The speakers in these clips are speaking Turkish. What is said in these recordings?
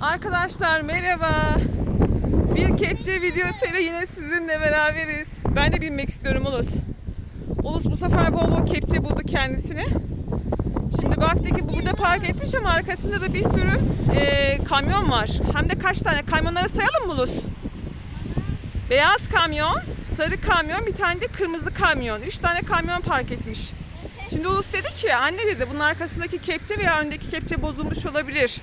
Arkadaşlar merhaba. Bir kepçe videosuyla yine sizinle beraberiz. Ben de binmek istiyorum Ulus. Ulus bu sefer bol kepçe buldu kendisine. Şimdi baktı ki burada park etmiş ama arkasında da bir sürü e, kamyon var. Hem de kaç tane kamyonları sayalım mı Ulus? Beyaz kamyon, sarı kamyon, bir tane de kırmızı kamyon. Üç tane kamyon park etmiş. Şimdi Ulus dedi ki anne dedi bunun arkasındaki kepçe veya öndeki kepçe bozulmuş olabilir.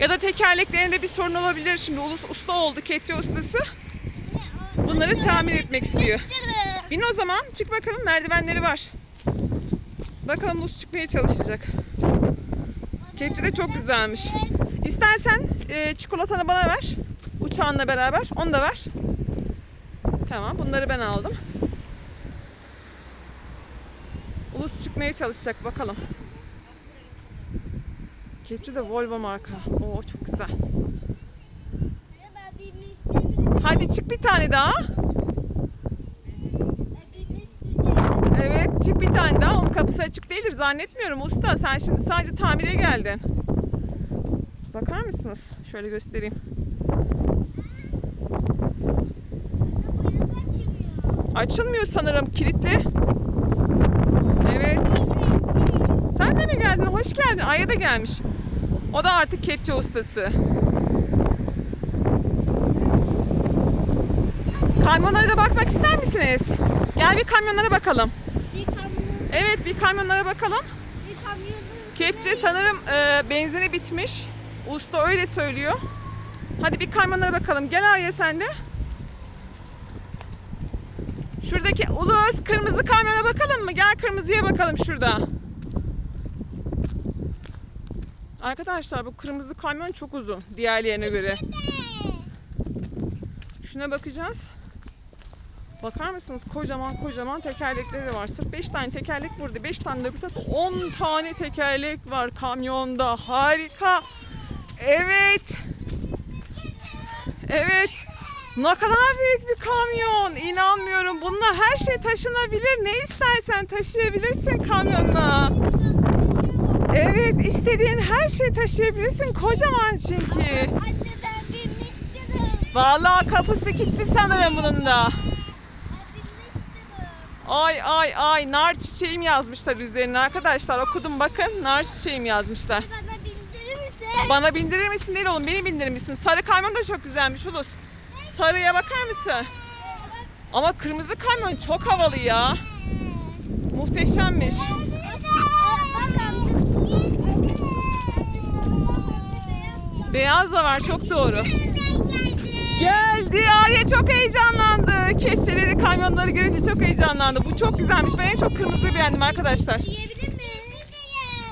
Ya da tekerleklerinde bir sorun olabilir. Şimdi Ulus usta oldu, kepçe ustası. Bunları tamir etmek istiyor. Bin o zaman çık bakalım merdivenleri var. Bakalım Ulus çıkmaya çalışacak. Kepçe de çok güzelmiş. İstersen e, çikolatanı bana ver. Uçağınla beraber. Onu da ver. Tamam bunları ben aldım. Ulus çıkmaya çalışacak bakalım. Kepçe de Volvo marka. Oo çok güzel. Hadi çık bir tane daha. Evet çık bir tane daha. Onun kapısı açık değildir zannetmiyorum usta. Sen şimdi sadece tamire geldin. Bakar mısınız? Şöyle göstereyim. Açılmıyor sanırım kilitli. Evet. Sen de mi geldin? Hoş geldin. Aya da gelmiş. O da artık kepçe ustası. Kamyonlara da bakmak ister misiniz? Gel bir kamyonlara bakalım. Evet bir kamyonlara bakalım. Kepçe sanırım e, benzini bitmiş. Usta öyle söylüyor. Hadi bir kamyonlara bakalım. Gel Arya sen de. Şuradaki ulus kırmızı kamyona bakalım mı? Gel kırmızıya bakalım şurada. Arkadaşlar bu kırmızı kamyon çok uzun diğerlerine göre. Şuna bakacağız. Bakar mısınız? Kocaman kocaman tekerlekleri var. Sırf 5 tane tekerlek burada. 5 tane de öbür tarafta 10 tane tekerlek var kamyonda. Harika. Evet. Evet. Ne kadar büyük bir kamyon. İnanmıyorum. Bununla her şey taşınabilir. Ne istersen taşıyabilirsin kamyonla. Evet, istediğin her şeyi taşıyabilirsin. Kocaman çünkü. Vallahi kapısı kilitli sanırım bunun da. Ay ay ay nar çiçeğim yazmışlar üzerine arkadaşlar. Okudum bakın nar çiçeğim yazmışlar. Bana bindirir misin değil oğlum beni bindirir misin? Sarı kamyon da çok güzelmiş Ulus. Sarıya bakar mısın? Ama kırmızı kamyon çok havalı ya. Muhteşemmiş. Beyaz da var çok doğru. Geldi Arya çok heyecanlandı. Kepçeleri, kamyonları görünce çok heyecanlandı. Bu çok güzelmiş. Ben en çok kırmızıyı beğendim arkadaşlar.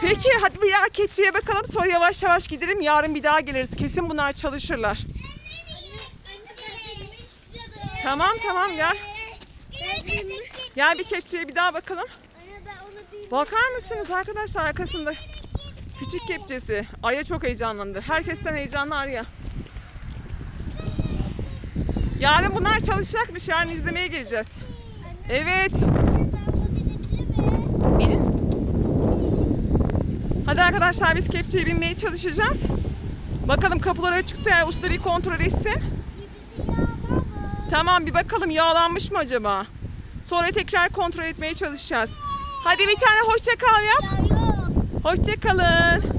Peki hadi bir ya kepçeye bakalım sonra yavaş yavaş gidelim. Yarın bir daha geliriz. Kesin bunlar çalışırlar. Tamam tamam gel. Gel bir kepçeye bir daha bakalım. Bakar mısınız arkadaşlar arkasında küçük kepçesi. Arya çok heyecanlandı. Herkesten heyecanlı Arya. Yarın bunlar çalışacakmış. Yarın izlemeye geleceğiz. Evet. Binin. Hadi arkadaşlar biz kepçeye binmeye çalışacağız. Bakalım kapıları açıksa eğer usta bir kontrol etsin. Tamam bir bakalım yağlanmış mı acaba? Sonra tekrar kontrol etmeye çalışacağız. Hadi bir tane hoşça kal yap. Hoşça kalın.